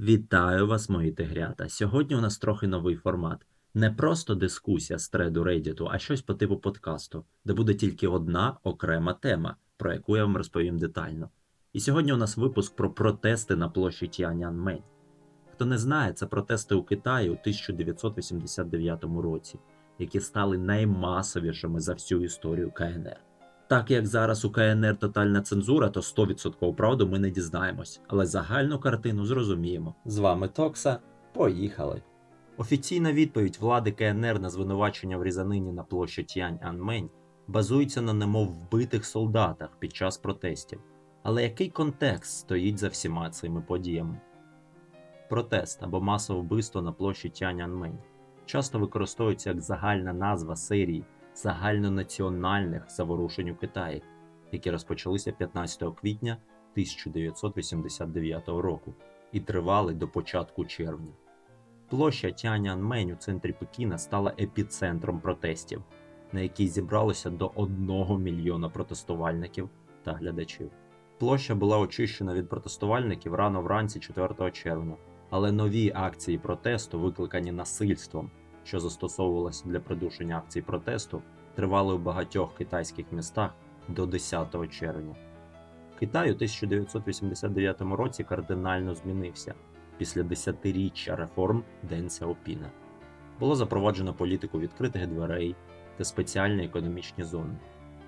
Вітаю вас, мої тигрята. Сьогодні у нас трохи новий формат. Не просто дискусія з треду Reddit, а щось по типу подкасту, де буде тільки одна окрема тема, про яку я вам розповім детально. І сьогодні у нас випуск про протести на площі Тіаньаньмень. Хто не знає, це протести у Китаї у 1989 році, які стали наймасовішими за всю історію КНР. Так як зараз у КНР тотальна цензура, то 100% правду ми не дізнаємось, але загальну картину зрозуміємо. З вами Токса. Поїхали. Офіційна відповідь влади КНР на звинувачення в різанині на площі Тянь-Аньмень базується на немов вбитих солдатах під час протестів. Але який контекст стоїть за всіма цими подіями? Протест або масове вбивство на площі Тянь-Аньмень часто використовується як загальна назва серії загальнонаціональних заворушень у Китаї, які розпочалися 15 квітня 1989 року і тривали до початку червня. Площа Тяньаньмень у центрі Пекіна стала епіцентром протестів, на якій зібралося до 1 мільйона протестувальників та глядачів. Площа була очищена від протестувальників рано вранці 4 червня, але нові акції протесту, викликані насильством, що застосовувалося для придушення акцій протесту, тривали у багатьох китайських містах до 10 червня. Китай у 1989 році кардинально змінився після десятиріччя реформ Ден Сяопіна. Було запроваджено політику відкритих дверей та спеціальні економічні зони.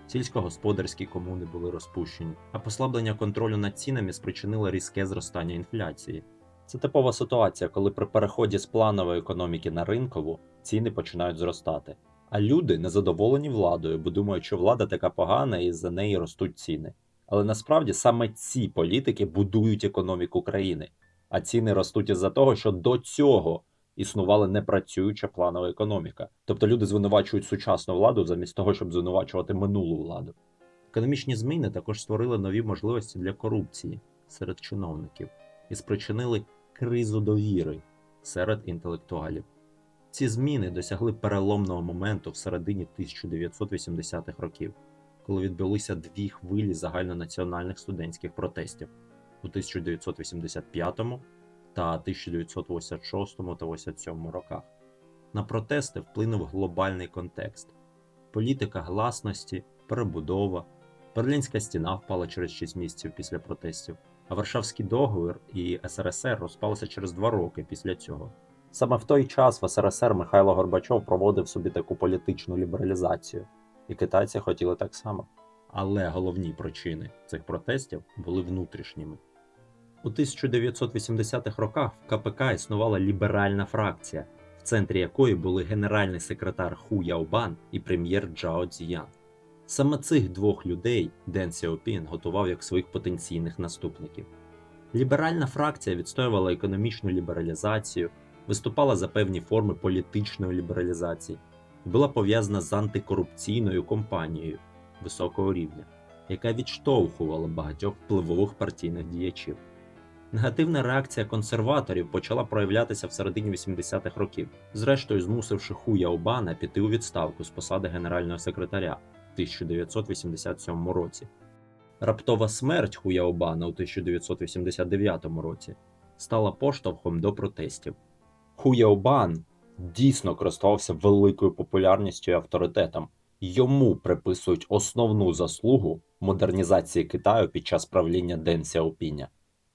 Сільськогосподарські комуни були розпущені, а послаблення контролю над цінами спричинило різке зростання інфляції. Це типова ситуація, коли при переході з планової економіки на ринкову ціни починають зростати. А люди незадоволені владою, бо думають, що влада така погана і за неї ростуть ціни. Але насправді саме ці політики будують економіку країни, а ціни ростуть із-за того, що до цього існувала непрацююча планова економіка. Тобто люди звинувачують сучасну владу замість того, щоб звинувачувати минулу владу. Економічні зміни також створили нові можливості для корупції серед чиновників і спричинили кризу довіри серед інтелектуалів. Ці зміни досягли переломного моменту в середині 1980-х років, коли відбулися дві хвилі загальнонаціональних студентських протестів у 1985 та 1986 та 87 роках. На протести вплинув глобальний контекст: політика гласності, перебудова, Берлінська стіна впала через 6 місяців після протестів, а Варшавський договір і СРСР розпалися через 2 роки після цього. Саме в той час в СРСР Михайло Горбачов проводив собі таку політичну лібералізацію, і китайці хотіли так само. Але головні причини цих протестів були внутрішніми. У 1980-х роках в КПК існувала ліберальна фракція, в центрі якої були генеральний секретар Ху Яобан і прем'єр Джао Цзіян. Саме цих двох людей Ден Сяопін готував як своїх потенційних наступників. Ліберальна фракція відстоювала економічну лібералізацію, виступала за певні форми політичної лібералізації і була пов'язана з антикорупційною кампанією високого рівня, яка відштовхувала багатьох впливових партійних діячів. Негативна реакція консерваторів почала проявлятися в середині 80-х років, зрештою змусивши Ху Яобана піти у відставку з посади генерального секретаря 1987 році. Раптова смерть Ху Яобана у 1989 році стала поштовхом до протестів. Ху Яобан дійсно користувався великою популярністю і авторитетом. Йому приписують основну заслугу модернізації Китаю під час правління Ден Сяопіня.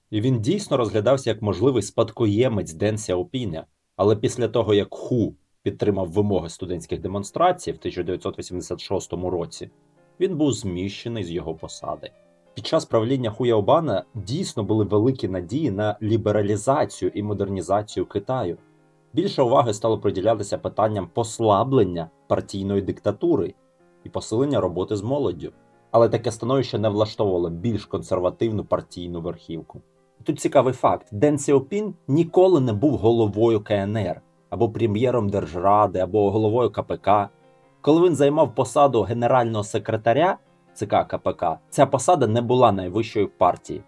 І він дійсно розглядався як можливий спадкоємець Ден Сяопіня, але після того, як Ху підтримав вимоги студентських демонстрацій в 1986 році, він був зміщений з його посади. Під час правління Хуяобана дійсно були великі надії на лібералізацію і модернізацію Китаю. Більше уваги стало приділятися питанням послаблення партійної диктатури і посилення роботи з молоддю. Але таке становище не влаштовувало більш консервативну партійну верхівку. Тут цікавий факт: Ден Сяопін ніколи не був головою КНР або прем'єром Держради, або головою КПК. Коли він займав посаду генерального секретаря ЦК КПК, ця посада не була найвищою в партії.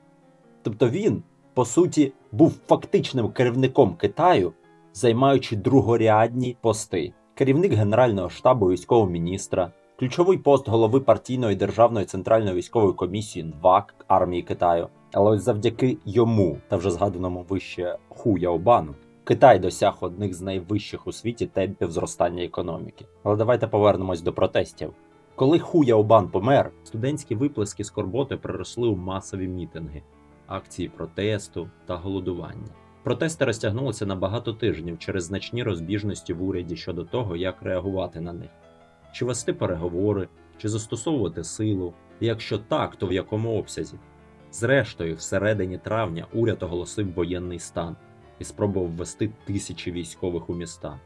Тобто він, по суті, був фактичним керівником Китаю, займаючи другорядні пости: керівник Генерального штабу військового міністра, ключовий пост голови партійної державної центральної військової комісії НВАК армії Китаю, Але ось завдяки йому та вже згаданому вище Ху Яобану Китай досяг одних з найвищих у світі темпів зростання економіки. Але давайте повернемось до протестів. Коли Ху Яобан помер, студентські виплески скорботи переросли у масові мітинги, акції протесту та голодування. Протести розтягнулися на багато тижнів через значні розбіжності в уряді щодо того, як реагувати на них, чи вести переговори, чи застосовувати силу, якщо так, то в якому обсязі. Зрештою, всередині травня уряд оголосив воєнний стан і спробував ввести тисячі військових у міста.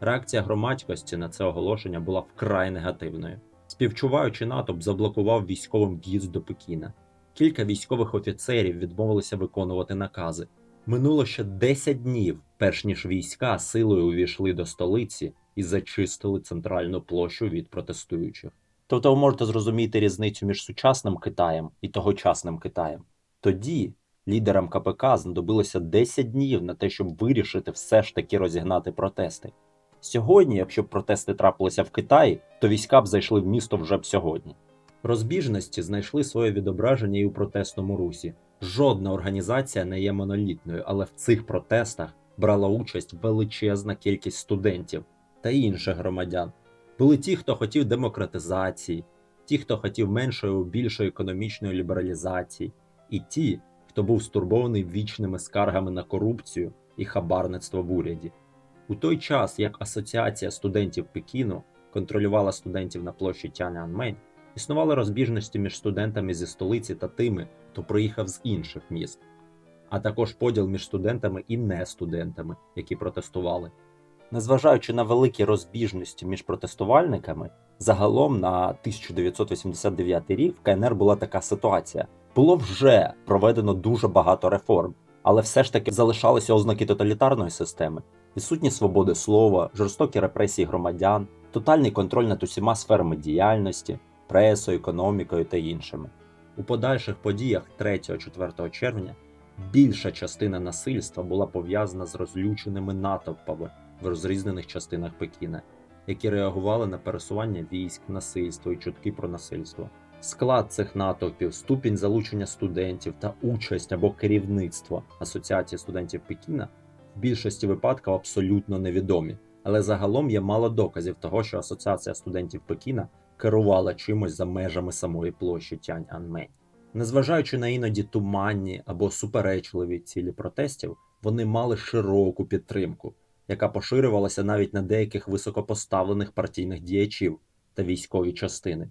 Реакція громадськості на це оголошення була вкрай негативною. Співчуваючи натовп, заблокував військовим в'їзд до Пекіна. Кілька військових офіцерів відмовилися виконувати накази. Минуло ще 10 днів, перш ніж війська силою увійшли до столиці і зачистили центральну площу від протестуючих. Тобто ви можете зрозуміти різницю між сучасним Китаєм і тогочасним Китаєм. Тоді лідерам КПК знадобилося 10 днів на те, щоб вирішити все ж таки розігнати протести. Сьогодні, якщо б протести трапилися в Китаї, то війська б зайшли в місто вже б сьогодні. Розбіжності знайшли своє відображення і у протестному русі. Жодна організація не є монолітною, але в цих протестах брала участь величезна кількість студентів та інших громадян. Були ті, хто хотів демократизації, ті, хто хотів меншої більшої економічної лібералізації, і ті, хто був стурбований вічними скаргами на корупцію і хабарництво в уряді. У той час, як Асоціація студентів Пекіну контролювала студентів на площі Тяньаньмень, існували розбіжності між студентами зі столиці та тими, хто приїхав з інших міст, а також поділ між студентами і не студентами, які протестували. Незважаючи на великі розбіжності між протестувальниками, загалом на 1989 рік в КНР була така ситуація. Було вже проведено дуже багато реформ, але все ж таки залишалися ознаки тоталітарної системи, відсутні свободи слова, жорстокі репресії громадян, тотальний контроль над усіма сферами діяльності, пресою, економікою та іншими. У подальших подіях 3-4 червня більша частина насильства була пов'язана з розлюченими натовпами в розрізнених частинах Пекіна, які реагували на пересування військ, насильство і чутки про насильство. Склад цих натовпів, ступінь залучення студентів та участь або керівництво Асоціації студентів Пекіна в більшості випадків абсолютно невідомі, але загалом є мало доказів того, що Асоціація студентів Пекіна керувала чимось за межами самої площі Тянь-Аньмень. Незважаючи на іноді туманні або суперечливі цілі протестів, вони мали широку підтримку, яка поширювалася навіть на деяких високопоставлених партійних діячів та військові частини.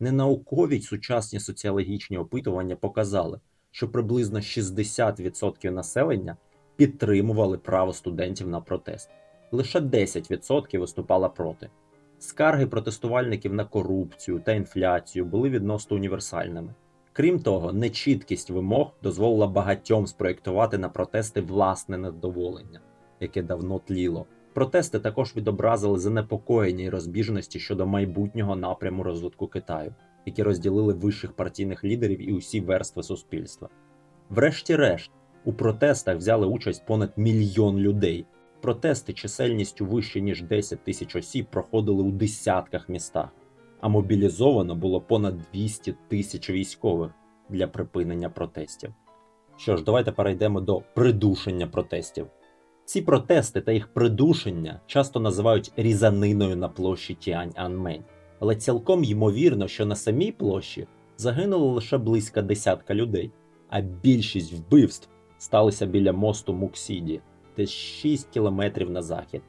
Ненаукові сучасні соціологічні опитування показали, що приблизно 60% населення підтримували право студентів на протест, лише 10% виступало проти. Скарги протестувальників на корупцію та інфляцію були відносно універсальними. Крім того, нечіткість вимог дозволила багатьом спроєктувати на протести власне невдоволення, яке давно тліло. Протести також відобразили занепокоєння і розбіжності щодо майбутнього напряму розвитку Китаю, які розділили вищих партійних лідерів і усі верстви суспільства. Врешті-решт, у протестах взяли участь понад мільйон людей. Протести чисельністю вище ніж 10 тисяч осіб проходили у десятках містах, а мобілізовано було понад 200 тисяч військових для припинення протестів. Що ж, давайте перейдемо до придушення протестів. Ці протести та їх придушення часто називають різаниною на площі Тіань-Анмень, але цілком ймовірно, що на самій площі загинуло лише близько десятка людей, а більшість вбивств сталися біля мосту Муксіді, десь 6 кілометрів на захід.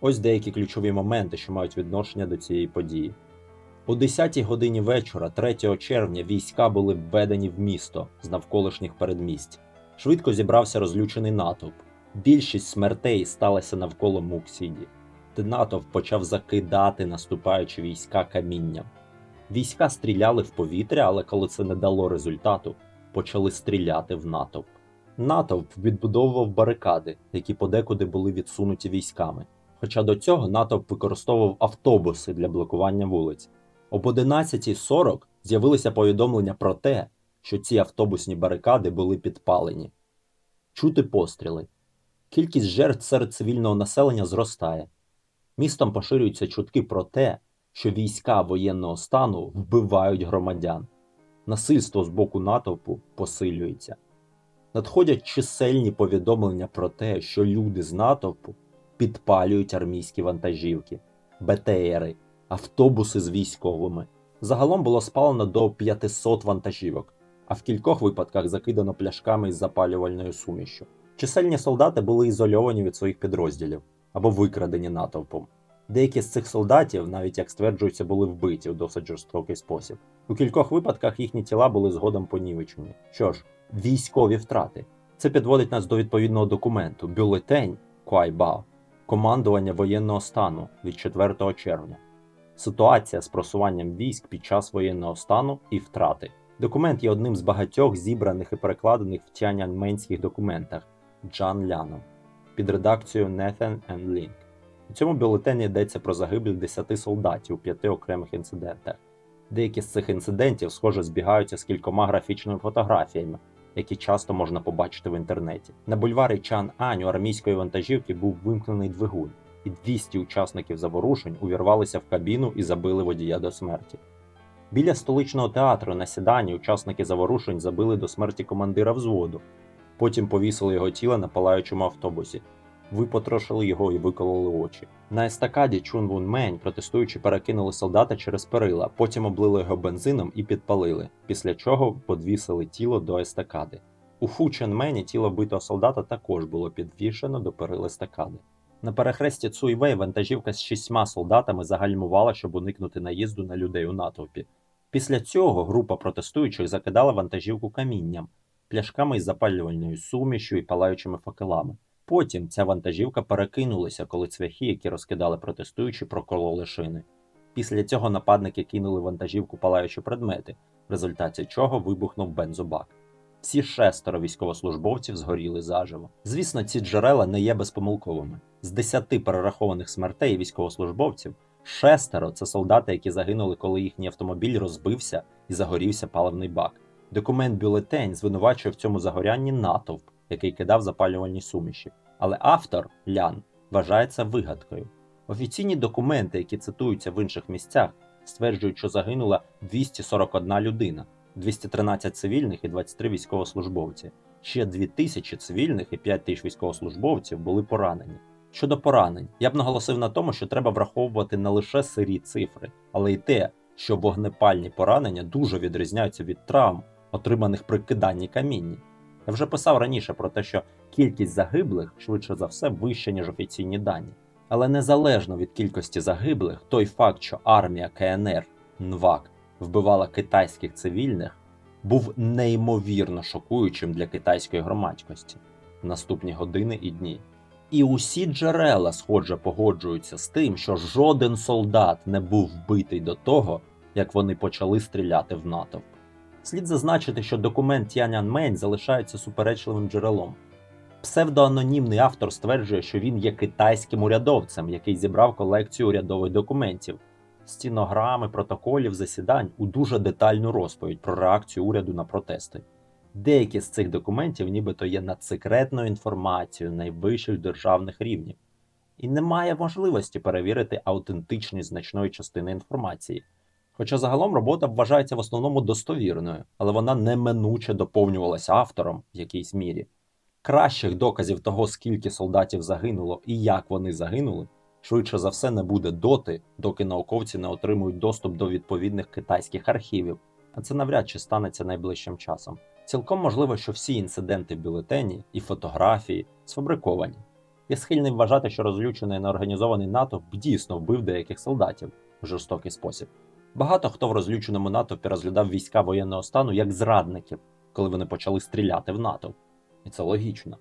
Ось деякі ключові моменти, що мають відношення до цієї події. О 10 годині вечора, 3 червня, війська були введені в місто з навколишніх передмість. Швидко зібрався розлючений натовп. Більшість смертей сталася навколо Муксіді, де натовп почав закидати наступаючі війська камінням. Війська стріляли в повітря, але коли це не дало результату, почали стріляти в натовп. Натовп відбудовував барикади, які подекуди були відсунуті військами. Хоча до цього натовп використовував автобуси для блокування вулиць. Об 11.40 з'явилися повідомлення про те, що ці автобусні барикади були підпалені. Чути постріли. Кількість жертв серед цивільного населення зростає. Містом поширюються чутки про те, що війська воєнного стану вбивають громадян. Насильство з боку натовпу посилюється. Надходять чисельні повідомлення про те, що люди з натовпу підпалюють армійські вантажівки, БТРи, автобуси з військовими. Загалом було спалено до 500 вантажівок, а в кількох випадках закидано пляшками із запалювальною сумішю. Чисельні солдати були ізольовані від своїх підрозділів або викрадені натовпом. Деякі з цих солдатів, навіть як стверджується, були вбиті в досить жорстокий спосіб. У кількох випадках їхні тіла були згодом понівечені. Що ж, військові втрати. Це підводить нас до відповідного документу бюлетень Куайбао, командування воєнного стану від 4 червня. Ситуація з просуванням військ під час воєнного стану і втрати. Документ є одним з багатьох зібраних і перекладених в тяньаньменських документах Джан Ляном під редакцією Nathan and Link. У цьому бюлетені йдеться про загибель 10 солдатів у п'яти окремих інцидентах. Деякі з цих інцидентів, схоже, збігаються з кількома графічними фотографіями, які часто можна побачити в інтернеті. На бульварі Чан Ань у армійської вантажівки був вимкнений двигун, і 200 учасників заворушень увірвалися в кабіну і забили водія до смерті. Біля столичного театру на сіданні учасники заворушень забили до смерті командира взводу, потім повісили його тіло на палаючому автобусі, випотрошили його і викололи очі. На естакаді Чун Вун Мень протестуючи перекинули солдата через перила, потім облили його бензином і підпалили, після чого подвісили тіло до естакади. У Фу Чен Мені тіло вбитого солдата також було підвішено до перил естакади. На перехресті Цуйвей вантажівка з шістьма солдатами загальмувала, щоб уникнути наїзду на людей у натовпі. Після цього група протестуючих закидала вантажівку камінням, пляшками із запалювальною сумішю і палаючими факелами. Потім ця вантажівка перекинулася, коли цвяхи, які розкидали протестуючі, прокололи шини. Після цього нападники кинули вантажівку палаючі предмети, в результаті чого вибухнув бензобак. Всі шестеро військовослужбовців згоріли заживо. Звісно, ці джерела не є безпомилковими. З десяти перерахованих смертей військовослужбовців шестеро це солдати, які загинули, коли їхній автомобіль розбився і загорівся паливний бак. Документ бюлетень звинувачує в цьому загорянні натовп, який кидав запалювальні суміші. Але автор Лян вважається вигадкою. Офіційні документи, які цитуються в інших місцях, стверджують, що загинула 241 людина, 213 цивільних і 23 військовослужбовці. Ще 2000 цивільних і 5000 військовослужбовців були поранені. Щодо поранень, я б наголосив на тому, що треба враховувати не лише сирі цифри, але й те, що вогнепальні поранення дуже відрізняються від травм, отриманих при киданні камінні. Я вже писав раніше про те, що кількість загиблих швидше за все вища, ніж офіційні дані. Але незалежно від кількості загиблих, той факт, що армія КНР НВАК вбивала китайських цивільних, був неймовірно шокуючим для китайської громадськості в наступні години і дні. І усі джерела, схоже, погоджуються з тим, що жоден солдат не був вбитий до того, як вони почали стріляти в натовп. Слід зазначити, що документ Тяньаньмень залишається суперечливим джерелом. Псевдоанонімний автор стверджує, що він є китайським урядовцем, який зібрав колекцію урядових документів, стінограми, протоколів засідань у дуже детальну розповідь про реакцію уряду на протести. Деякі з цих документів нібито є надсекретною інформацією найвищих державних рівнів, і немає можливості перевірити аутентичність значної частини інформації. Хоча загалом робота вважається в основному достовірною, але вона неминуче доповнювалася автором в якійсь мірі. Кращих доказів того, скільки солдатів загинуло і як вони загинули, швидше за все не буде доти, доки науковці не отримують доступ до відповідних китайських архівів, а це навряд чи станеться найближчим часом. Цілком можливо, що всі інциденти в бюлетені і фотографії сфабриковані. Я схильний вважати, що розлючений неорганізований натовп дійсно вбив деяких солдатів в жорстокий спосіб. Багато хто в розлюченому натовпі розглядав війська воєнного стану як зрадників, коли вони почали стріляти в натовп. І це логічно.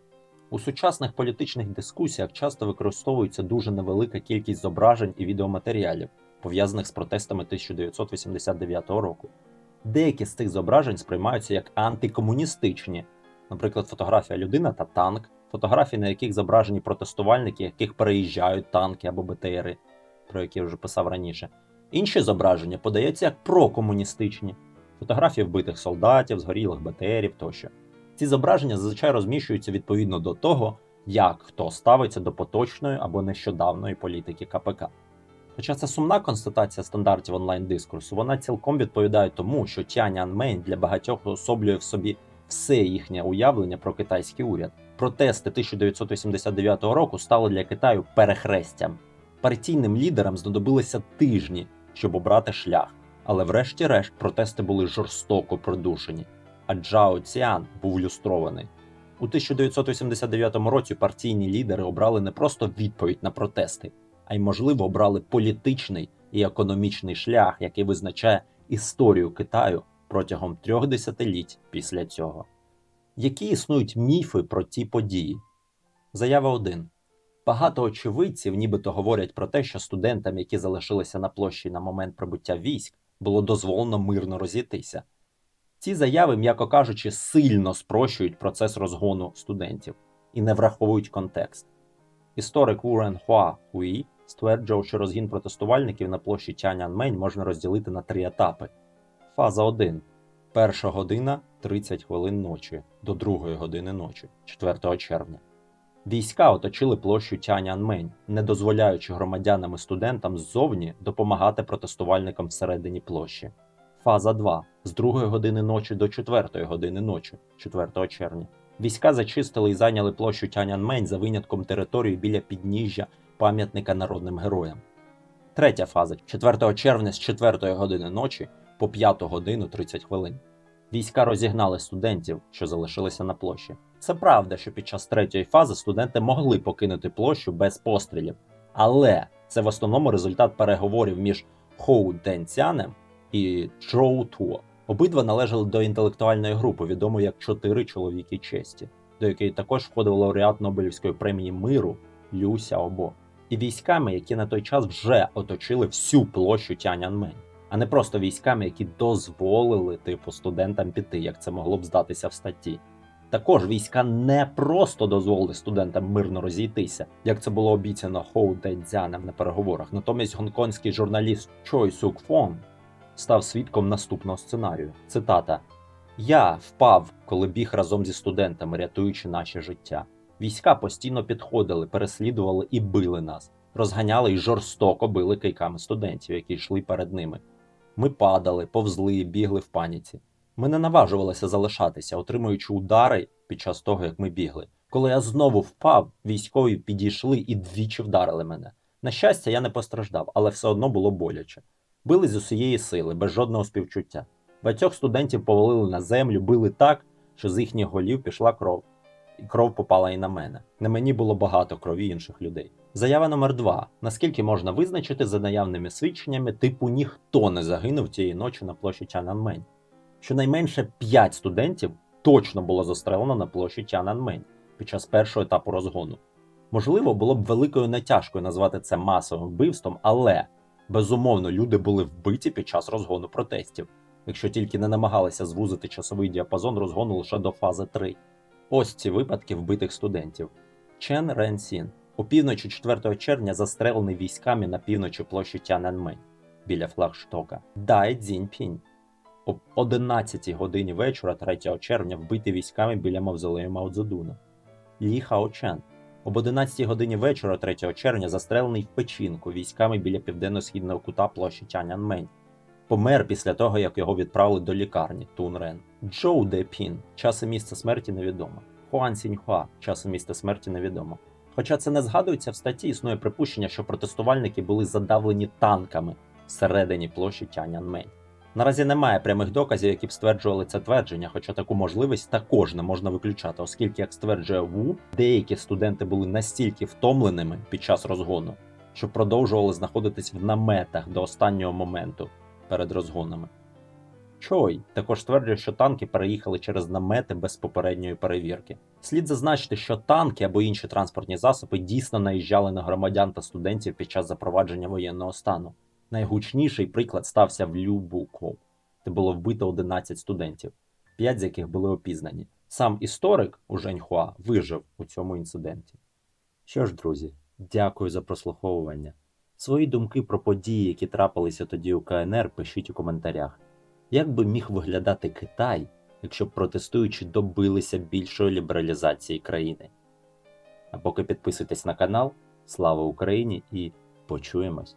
У сучасних політичних дискусіях часто використовується дуже невелика кількість зображень і відеоматеріалів, пов'язаних з протестами 1989 року. Деякі з цих зображень сприймаються як антикомуністичні, наприклад, фотографія людина та танк, фотографії, на яких зображені протестувальники, яких переїжджають танки або БТРи, про які я вже писав раніше. Інші зображення подаються як прокомуністичні, фотографії вбитих солдатів, згорілих БТРів тощо. Ці зображення зазвичай розміщуються відповідно до того, як хто ставиться до поточної або нещодавної політики КПК. Хоча це сумна констатація стандартів онлайн-дискурсу, вона цілком відповідає тому, що Тяньаньмень для багатьох особлює в собі все їхнє уявлення про китайський уряд. Протести 1989 року стали для Китаю перехрестям. Партійним лідерам знадобилися тижні, щоб обрати шлях, але врешті-решт протести були жорстоко придушені, а Джао Цян був люстрований. У 1989 році партійні лідери обрали не просто відповідь на протести, а й, можливо, обрали політичний і економічний шлях, який визначає історію Китаю протягом трьох десятиліть після цього. Які існують міфи про ті події? Заява 1. Багато очевидців нібито говорять про те, що студентам, які залишилися на площі на момент прибуття військ, було дозволено мирно розійтися. Ці заяви, м'яко кажучи, сильно спрощують процес розгону студентів і не враховують контекст. Історик Урен Хуа Хуї стверджував, що розгін протестувальників на площі Тяньаньмень можна розділити на три етапи. Фаза 1. Перша година 30 хвилин ночі до другої години ночі, 4 червня. Війська оточили площу Тяньаньмень, не дозволяючи громадянам і студентам ззовні допомагати протестувальникам всередині площі. Фаза 2 з 2 години ночі до 4 години ночі, 4 червня. Війська зачистили і зайняли площу Тяньаньмень за винятком території біля підніжжя пам'ятника народним героям. Третя фаза 4 червня з 4 години ночі по 5 годину 30 хвилин. Війська розігнали студентів, що залишилися на площі. Це правда, що під час третьої фази студенти могли покинути площу без пострілів, але це в основному результат переговорів між Хоу Денцянем і Чжоу Туо. Обидва належали до інтелектуальної групи, відомої як Чотири чоловіки честі, до якої також входив лауреат Нобелівської премії миру Лю Сяобо. І військами, які на той час вже оточили всю площу Тяньаньмень, а не просто військами, які дозволили типу студентам піти, як це могло б здатися в статті. Також війська не просто дозволили студентам мирно розійтися, як це було обіцяно Хоу Дайдзянем на переговорах. Натомість гонконгський журналіст Чой Сук Фон став свідком наступного сценарію. Цитата: Я впав, коли біг разом зі студентами, рятуючи наше життя. Війська постійно підходили, переслідували і били нас, розганяли і жорстоко били кийками студентів, які йшли перед ними. Ми падали, повзли, бігли в паніці. Ми не наважувалися залишатися, отримуючи удари під час того, як ми бігли. Коли я знову впав, військові підійшли і двічі вдарили мене. На щастя, я не постраждав, але все одно було боляче. Били з усієї сили, без жодного співчуття. Багатьох студентів повалили на землю, били так, що з їхніх голів пішла кров. І кров попала і на мене. На мені було багато крові інших людей. Заява номер 2 Наскільки можна визначити за наявними свідченнями, типу ніхто не загинув тієї ночі на площі Тяньаньмень. Щонайменше 5 студентів точно було застрелено на площі Тяньаньмень під час першого етапу розгону. Можливо, було б великою натяжкою назвати це масовим вбивством, але безумовно люди були вбиті під час розгону протестів, якщо тільки не намагалися звузити часовий діапазон розгону лише до фази 3. Ось ці випадки вбитих студентів. Чен Рен Сін опівночі 4 червня застрелений військами на півночі площі Тяньаньмень біля флагштока. Дай Цзіньпінь об 11 годині вечора 3 червня вбитий військами біля мавзолею Мао. Лі Хаочен об 11 годині вечора 3 червня застрелений в печінку військами біля південно-східного кута площі Тяньаньмень. Помер після того, як його відправили до лікарні Тунрен. Джоу Де Пін, час і місце смерті невідомо. Хуан Сіньхуа, час і місце смерті невідомо. Хоча це не згадується в статті, існує припущення, що протестувальники були задавлені танками всередині площі Тяньаньмень. Наразі немає прямих доказів, які б стверджували це твердження, хоча таку можливість також не можна виключати, оскільки, як стверджує Ву, деякі студенти були настільки втомленими під час розгону, що продовжували знаходитись в наметах до останнього моменту перед розгонами. Чой також стверджує, що танки переїхали через намети без попередньої перевірки. Слід зазначити, що танки або інші транспортні засоби дійсно наїжджали на громадян та студентів під час запровадження воєнного стану. Найгучніший приклад стався в Любуко, де було вбито 11 студентів, 5 з яких були опізнані. Сам історик у Женьхуа вижив у цьому інциденті. Що ж, друзі, дякую за прослуховування. Свої думки про події, які трапилися тоді у КНР, пишіть у коментарях. Як би міг виглядати Китай, якщо б протестуючі добилися більшої лібералізації країни? А поки підписуйтесь на канал, слава Україні і почуємось!